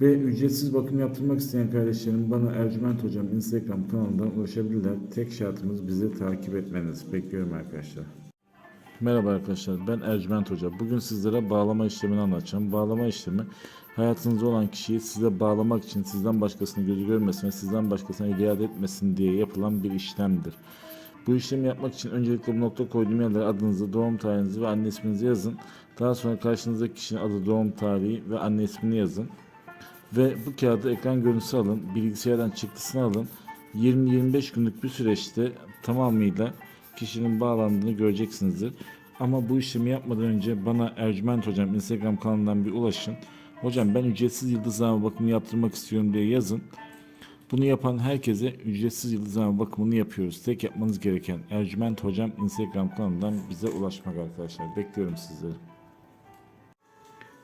Ve ücretsiz bakım yaptırmak isteyen kardeşlerim bana Ercüment Hocam Instagram kanalından ulaşabilirler. Tek şartımız bizi takip etmeniz. Bekliyorum arkadaşlar. Merhaba arkadaşlar ben Ercüment Hoca. Bugün sizlere bağlama işlemini anlatacağım. Bağlama işlemi hayatınızda olan kişiyi size bağlamak için sizden başkasını gözü görmesin ve sizden başkasına iade etmesin diye yapılan bir işlemdir. Bu işlemi yapmak için öncelikle bu nokta koyduğum yerlere adınızı, doğum tarihinizi ve anne isminizi yazın. Daha sonra karşınızdaki kişinin adı, doğum tarihi ve anne ismini yazın. Ve bu kağıdı ekran görüntüsü alın, bilgisayardan çıktısını alın. 20-25 günlük bir süreçte tamamıyla kişinin bağlandığını göreceksinizdir. Ama bu işlemi yapmadan önce bana Ercüment Hocam Instagram kanalından bir ulaşın. Hocam ben ücretsiz yıldızlama bakımı yaptırmak istiyorum diye yazın. Bunu yapan herkese ücretsiz yıldızlama bakımını yapıyoruz. Tek yapmanız gereken Ercüment Hocam Instagram kanalından bize ulaşmak arkadaşlar. Bekliyorum sizleri.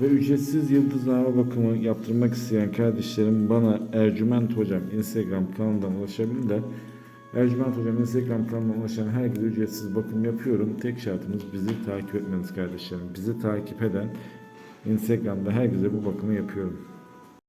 Ve ücretsiz yıldızlama bakımı yaptırmak isteyen kardeşlerim bana Ercüment Hocam Instagram kanalından ulaşabilirler. Ercüment Hocam Instagram kanalına ulaşan herkese ücretsiz bakım yapıyorum. Tek şartımız bizi takip etmeniz kardeşlerim. Bizi takip eden Instagram'da herkese bu bakımı yapıyorum.